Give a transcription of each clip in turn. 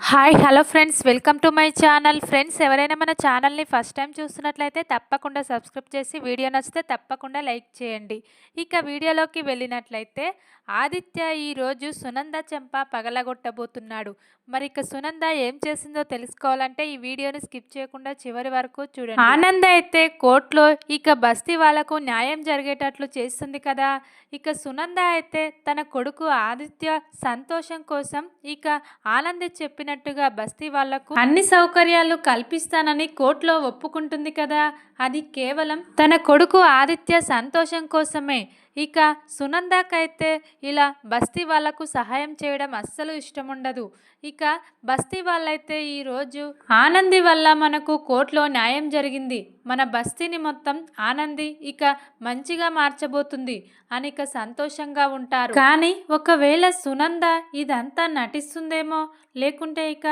Hi hello friends welcome to my channel friends ఎవరైనా మన ఛానల్ని ఫస్ట్ టైం చూస్తున్నట్లయితే తప్పకుండా సబ్స్క్రైబ్ చేసి వీడియో నచ్చితే తప్పకుండా లైక్ చేయండి. ఇక వీడియోలోకి వెళ్ళినట్లయితే ఆదిత్య ఈరోజు సునంద చెంప పగలగొట్టబోతున్నాడు. మరి ఇక సునంద ఏం చేసిందో తెలుసుకోవాలంటే ఈ వీడియోని స్కిప్ చేయకుండా చివరి వరకు చూడండి. ఆనంద్ అయితే కోర్టులో ఇక బస్తీ వాళ్ళకు న్యాయం జరిగేటట్లు చేస్తుంది కదా. ఇక సునంద అయితే తన కొడుకు ఆదిత్య సంతోషం కోసం ఇక ఆనంద్ చెప్పినట్టుగా బస్తీ వాళ్ళకు అన్ని సౌకర్యాలు కల్పిస్తానని కోర్టులో ఒప్పుకుంటుంది కదా? అది కేవలం తన కొడుకు ఆదిత్య సంతోషం కోసమే. ఇక సునందాకైతే ఇలా బస్తీ వాళ్ళకు సహాయం చేయడం అస్సలు ఇష్టం ఉండదు ఇక బస్తీ వాళ్ళైతే ఈరోజు ఆనంది వల్ల మనకు కోర్టులో న్యాయం జరిగింది. మన బస్తీని మొత్తం ఆనంది ఇక మంచిగా మార్చబోతుంది అని ఇక సంతోషంగా ఉంటారు. కానీ ఒకవేళ సునంద ఇదంతా నటిస్తుందేమో లేకుంటే ఇక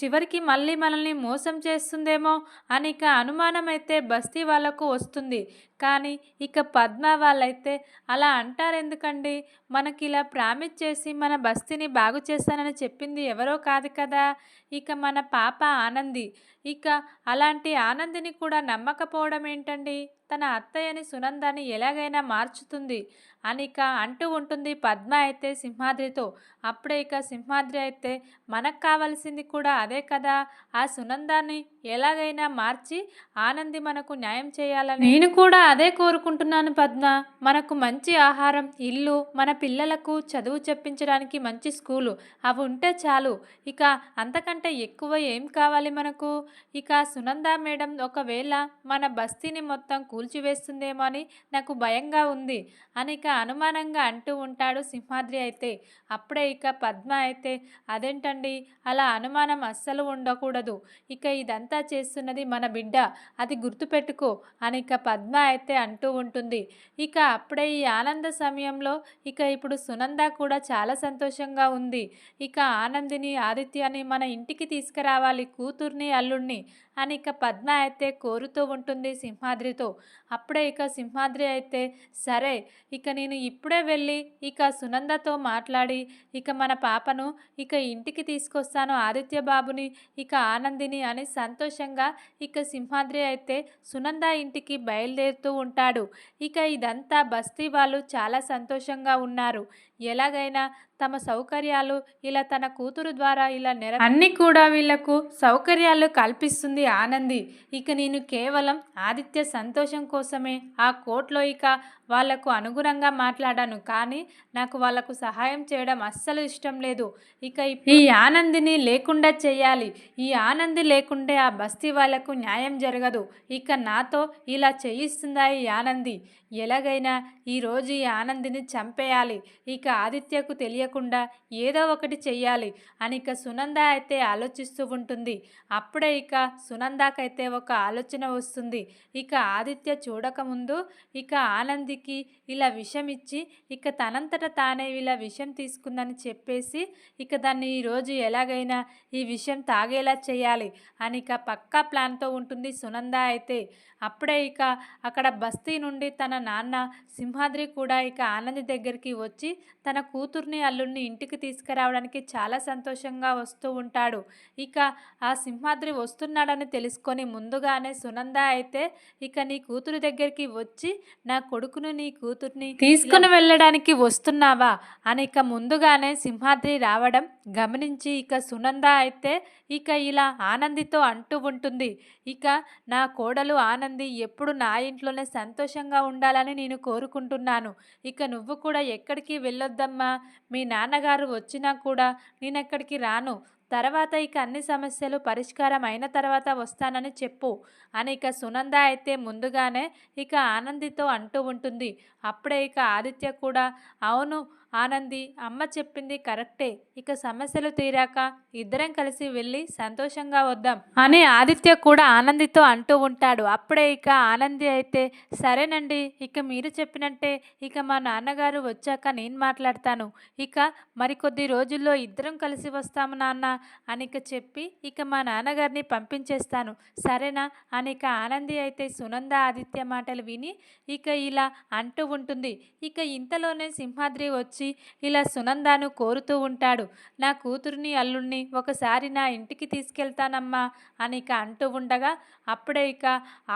చివరికి మళ్ళీ మనల్ని మోసం చేస్తుందేమో అని ఇక అనుమానం అయితే బస్తీ వాళ్ళకు వస్తుంది. కానీ ఇక పద్మ వాళ్ళైతే అలా అంటారు ఎందుకండి మనకి ఇలా ప్రామిస్ చేసి మన బస్తీని బాగు చేస్తానని చెప్పింది ఎవరు? కాదు కదా. ఇక మన పాప ఆనంది. ఇక అలాంటి ఆనందిని కూడా నమ్మకపోవడం ఏంటండి? తన అత్తయ్యని సునందాన్ని ఎలాగైనా మార్చుతుంది. అని ఇక అంటూ ఉంటుంది పద్మ అయితే సింహాద్రితో అప్పుడే ఇక సింహాద్రి అయితే మనకు కావాల్సింది కూడా అదే కదా. ఆ సునందాన్ని ఎలాగైనా మార్చి ఆనంది మనకు న్యాయం చేయాలని నేను కూడా అదే కోరుకుంటున్నాను పద్మ. మనకు మంచి ఆహారం ఇల్లు మన పిల్లలకు చదువు చెప్పించడానికి మంచి స్కూలు అవి ఉంటే చాలు. ఇక అంతకంటే ఎక్కువ ఏం కావాలి మనకు? ఇక సునంద మేడం ఒకవేళ మన బస్తీని మొత్తం కూల్చివేస్తుందేమో అని నాకు భయంగా ఉంది. అని ఇక అనుమానంగా అంటూ ఉంటాడు సింహాద్రి అయితే. అప్పుడే ఇక పద్మ అయితే అదేంటండి? అలా అనుమానం అస్సలు ఉండకూడదు. ఇక ఇదంతా చేస్తున్నది మన బిడ్డ. అది గుర్తుపెట్టుకో అని ఇక పద్మ అయితే అంటూ ఉంటుంది. ఇక అప్పుడే ఈ ఆనంద సమయంలో ఇక ఇప్పుడు సునంద కూడా చాలా సంతోషంగా ఉంది. ఇక ఆనందిని ఆదిత్యని మన ఇంటికి తీసుకురావాలి కూతుర్ని అల్లుడిని అని ఇక పద్మ అయితే కోరుతూ ఉంటుంది సింహాద్రితో. అప్పుడే ఇక సింహాద్రి అయితే సరే ఇక నేను ఇప్పుడే వెళ్ళి ఇక సునందతో మాట్లాడి ఇక మన పాపను ఇక ఇంటికి తీసుకొస్తాను ఆదిత్య బాబుని ఇక ఆనందిని అని సంతోషంగా ఇక సింహాద్రి అయితే సునంద ఇంటికి బయలుదేరుతూ ఉంటాడు. ఇక ఇదంతా బస్తీ వాళ్ళు చాలా సంతోషంగా ఉన్నారు. ఎలాగైనా తమ సౌకర్యాలు ఇలా తన కూతురు ద్వారా ఇలా నెర అన్నీ కూడా వీళ్ళకు సౌకర్యాలు కల్పిస్తుంది ఆనంది. ఇక నేను కేవలం ఆదిత్య సంతోషం కోసమే. ఆ కోర్టులో ఇక వాళ్ళకు అనుగుణంగా మాట్లాడాను కానీ నాకు వాళ్ళకు సహాయం చేయడం అస్సలు ఇష్టం లేదు. ఇక ఈ ఆనందిని లేకుండా చేయాలి. ఈ ఆనంది లేకుంటే ఆ బస్తీ వాళ్ళకు న్యాయం జరగదు. ఇక నాతో ఇలా చేయిస్తుందా ఈ ఆనంది? ఎలాగైనా ఈరోజు ఈ ఆనందిని చంపేయాలి. ఇక ఆదిత్యకు తెలియకుండా ఏదో ఒకటి చెయ్యాలి అని ఇక సునంద అయితే ఆలోచిస్తూ ఉంటుంది. అప్పుడే ఇక సునందాకైతే ఒక ఆలోచన వస్తుంది. ఇక ఆదిత్య చూడకముందు ఇక ఆనంది ఆనందికి ఇలా విషం ఇచ్చి ఇక తనంతట తానే ఇలా విషం తీసుకుందని చెప్పేసి ఇక దాన్ని ఈరోజు ఎలాగైనా ఈ విషయం తాగేలా చేయాలి అని ఇక పక్కా ప్లాన్తో ఉంటుంది సునంద అయితే. అప్పుడే ఇక అక్కడ బస్తీ నుండి తన నాన్న సింహాద్రి కూడా ఇక ఆనంది దగ్గరికి వచ్చి తన కూతుర్ని అల్లుడిని ఇంటికి తీసుకురావడానికి చాలా సంతోషంగా వస్తూ ఉంటాడు. ఇక ఆ సింహాద్రి వస్తున్నాడని తెలుసుకొని ముందుగానే సునంద అయితే ఇక నీ కూతురు దగ్గరికి వచ్చి నా కొడుకును నీ కూతుర్ని తీసుకుని వెళ్ళడానికి వస్తున్నావా? అని ఇక ముందుగానే సింహాద్రి రావడం గమనించి ఇక సునంద అయితే ఇక ఇలా ఆనందితో అంటూ ఉంటుంది. ఇక నా కోడలు ఆనంది ఎప్పుడు నా ఇంట్లోనే సంతోషంగా ఉండాలని నేను కోరుకుంటున్నాను. ఇక నువ్వు కూడా ఎక్కడికి వెళ్ళొద్దమ్మా. మీ నాన్నగారు వచ్చినా కూడా నేను ఎక్కడికి రాను. తర్వాత ఇక అన్ని సమస్యలు పరిష్కారం అయిన తర్వాత వస్తానని చెప్పు. అని ఇక సునంద అయితే ముందుగానే ఇక ఆనందితో అంటూ ఉంటుంది. అప్పుడే ఇక ఆదిత్య కూడా అవును ఆనంది అమ్మ చెప్పింది కరెక్టే. ఇక సమస్యలు తీరాక ఇద్దరం కలిసి వెళ్ళి సంతోషంగా వద్దాం అని ఆదిత్య కూడా ఆనందితో అంటూ ఉంటాడు. అప్పుడే ఇక ఆనంది అయితే సరేనండి ఇక మీరు చెప్పినట్టే ఇక మా నాన్నగారు వచ్చాక నేను మాట్లాడతాను. ఇక మరికొద్ది రోజుల్లో ఇద్దరం కలిసి వస్తాము నాన్న అని ఇక చెప్పి ఇక మా నాన్నగారిని పంపించేస్తాను. సరేనా అని ఇక ఆనంది అయితే సునంద ఆదిత్య మాటలు విని ఇక ఇలా అంటూ ఉంటుంది. ఇక ఇంతలోనే సింహాద్రి వచ్చి నుంచి ఇలా సునందాను కోరుతూ ఉంటాడు. నా కూతురిని అల్లుణ్ణి ఒకసారి నా ఇంటికి తీసుకెళ్తానమ్మా అని ఇక అంటూ ఉండగా అప్పుడే ఇక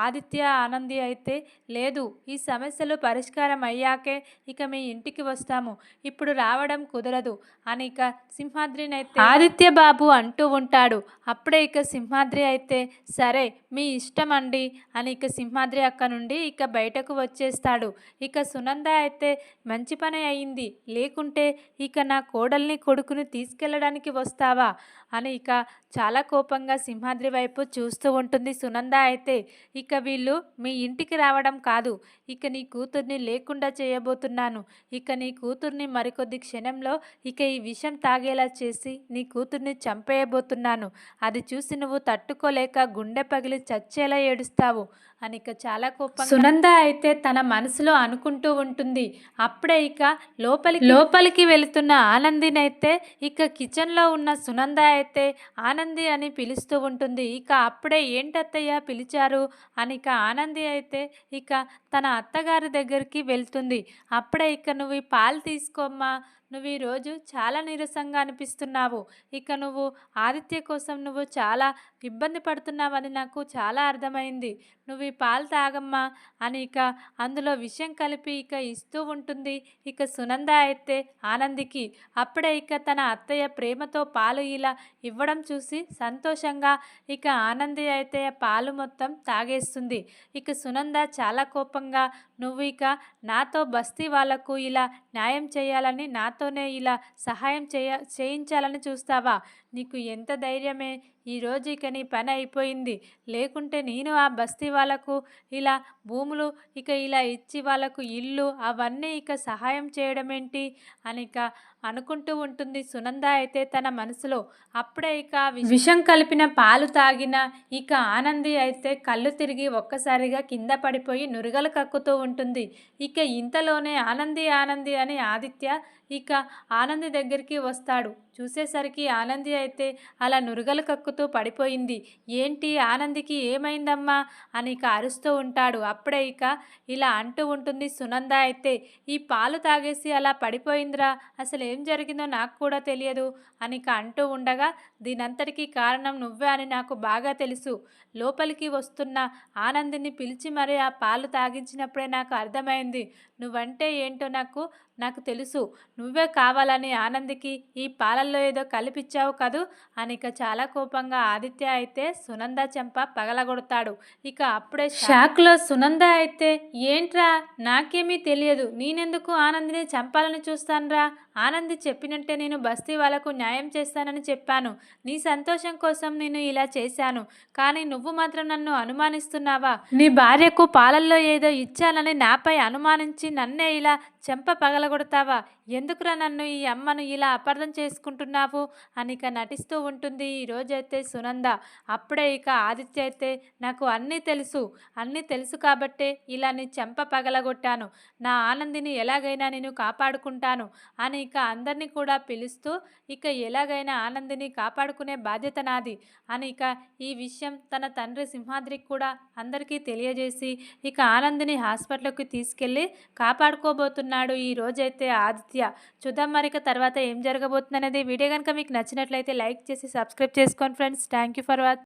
ఆదిత్య ఆనంది అయితే లేదు ఈ సమస్యలు పరిష్కారం అయ్యాకే ఇక మీ ఇంటికి వస్తాము. ఇప్పుడు రావడం కుదరదు అని ఇక సింహాద్రిని అయితే ఆదిత్య బాబు అంటూ ఉంటాడు. అప్పుడే ఇక సింహాద్రి అయితే సరే మీ ఇష్టం అండి అని ఇక సింహాద్రి అక్క నుండి ఇక బయటకు వచ్చేస్తాడు. ఇక సునంద అయితే మంచి పని అయింది లేకుంటే ఇక నా కోడల్ని కొడుకుని తీసుకెళ్ళడానికి వస్తావా? అని ఇక చాలా కోపంగా సింహాద్రి వైపు చూస్తూ ఉంటుంది సునంద అయితే. ఇక వీళ్ళు మీ ఇంటికి రావడం కాదు. ఇక నీ కూతుర్ని లేకుండా చేయబోతున్నాను. ఇక నీ కూతుర్ని మరికొద్ది క్షణంలో ఇక ఈ విషం తాగేలా చేసి నీ కూతుర్ని చంపేయబోతున్నాను. అది చూసి నువ్వు తట్టుకోలేక గుండె పగిలి చచ్చేలా ఏడుస్తావు అని ఇక చాలా కోపం సునంద అయితే తన మనసులో అనుకుంటూ ఉంటుంది. అప్పుడే ఇక లోపలికి లోపలికి వెళుతున్న ఆనందిని అయితే ఇక కిచెన్లో ఉన్న సునంద అయితే ఆనంది అని పిలుస్తూ ఉంటుంది. ఇక అప్పుడే ఏంటత్తయ్య పిలిచారు? అని ఇక ఆనంది అయితే ఇక తన అత్తగారి దగ్గరికి వెళ్తుంది. అప్పుడే ఇక నువ్వు ఈ పాలు తీసుకోమ్మా నువ్వు ఈరోజు చాలా నీరసంగా అనిపిస్తున్నావు. ఇక నువ్వు ఆదిత్య కోసం నువ్వు చాలా ఇబ్బంది పడుతున్నావని నాకు చాలా అర్థమైంది. నువ్వు ఈ పాలు తాగమ్మా అని ఇక అందులో విషయం కలిపి ఇక ఇస్తూ ఉంటుంది. ఇక సునంద అయితే ఆనందికి. అప్పుడే ఇక తన అత్తయ్య ప్రేమతో పాలు ఇలా ఇవ్వడం చూసి సంతోషంగా ఇక ఆనంది అయితే పాలు మొత్తం తాగేస్తుంది. ఇక సునంద చాలా కోపంగా నువ్వు ఇక నాతో బస్తీ వాళ్ళకు ఇలా న్యాయం చేయాలని నాతోనే ఇలా సహాయం చేయ చేయించాలని చూస్తావా? నీకు ఎంత ధైర్యమే ఈరోజు ఇక నీ పని అయిపోయింది. లేకుంటే నేను ఆ బస్తీ వాళ్ళకు ఇలా భూములు ఇక ఇలా ఇచ్చి వాళ్ళకు ఇల్లు అవన్నీ ఇక సహాయం చేయడం ఏంటి అని ఇక అనుకుంటూ ఉంటుంది సునంద అయితే తన మనసులో. అప్పుడే ఇక విషం కలిపిన పాలు తాగిన ఇక ఆనంది అయితే కళ్ళు తిరిగి ఒక్కసారిగా కింద పడిపోయి నురగలు కక్కుతూ ఉంటుంది. ఇక ఇంతలోనే ఆనంది ఆనంది అని ఆదిత్య ఇక ఆనంది దగ్గరికి వస్తాడు. చూసేసరికి ఆనంది అయితే అలా నురగలు కక్కుతూ పడిపోయింది. ఏంటి? ఆనందికి ఏమైందమ్మా? అని ఇక అరుస్తూ ఉంటాడు. అప్పుడే ఇక ఇలా అంటూ ఉంటుంది సునంద అయితే. ఈ పాలు తాగేసి అలా పడిపోయిందిరా. అసలు ఏం జరిగిందో నాకు కూడా తెలియదు అని ఇక అంటూ ఉండగా దీనంతటికీ కారణం నువ్వే అని నాకు బాగా తెలుసు. లోపలికి వస్తున్న ఆనందిని పిలిచి మరీ ఆ పాలు తాగించినప్పుడే నాకు అర్థమైంది. నువ్వంటే ఏంటో నాకు నాకు తెలుసు. నువ్వే కావాలని ఆనందికి ఈ పాలల్లో ఏదో కలిపిచ్చావు కదూ? అని ఇక చాలా కోపంగా ఆదిత్య అయితే సునంద చెంప పగలగొడతాడు. ఇక అప్పుడే షాక్లో సునంద అయితే ఏంట్రా? నాకేమీ తెలియదు. నేనెందుకు ఆనందిని చంపాలని చూస్తానురా? ఆనంది చెప్పినట్టే నేను బస్తీ వాళ్ళకు న్యాయం చేస్తానని చెప్పాను. నీ సంతోషం కోసం నేను ఇలా చేశాను. కానీ నువ్వు మాత్రం నన్ను అనుమానిస్తున్నావా? నీ భార్యకు పాలల్లో ఏదో ఇచ్చానని నాపై అనుమానించి నన్నే ఇలా చెంప పగలగొడతావా? ఎందుకురా నన్ను ఈ అమ్మను ఇలా అపార్థం చేసుకుంటున్నావు? అని ఇక నటిస్తూ ఉంటుంది. ఈరోజైతే సునంద. అప్పుడే ఇక ఆదిత్య అయితే నాకు అన్నీ తెలుసు. అన్నీ తెలుసు కాబట్టే ఇలా నీ చెంప పగలగొట్టాను. నా ఆనందిని ఎలాగైనా నేను కాపాడుకుంటాను అని ఇక అందరినీ కూడా పిలుస్తూ ఇక ఎలాగైనా ఆనందిని కాపాడుకునే బాధ్యత నాది అని ఇక ఈ విషయం తన తండ్రి సింహాద్రికి కూడా అందరికీ తెలియజేసి ఇక ఆనందిని హాస్పిటల్కి తీసుకెళ్ళి కాపాడుకోబోతున్నాడు. ఈ రోజైతే ఆదిత్య. చూద్దాం మరి తర్వాత ఏం జరగబోతుంది అనేది వీడియో కనుక మీకు నచ్చినట్లయితే లైక్ చేసి సబ్స్క్రైబ్ చేసుకోండి friends. Thank you for watch.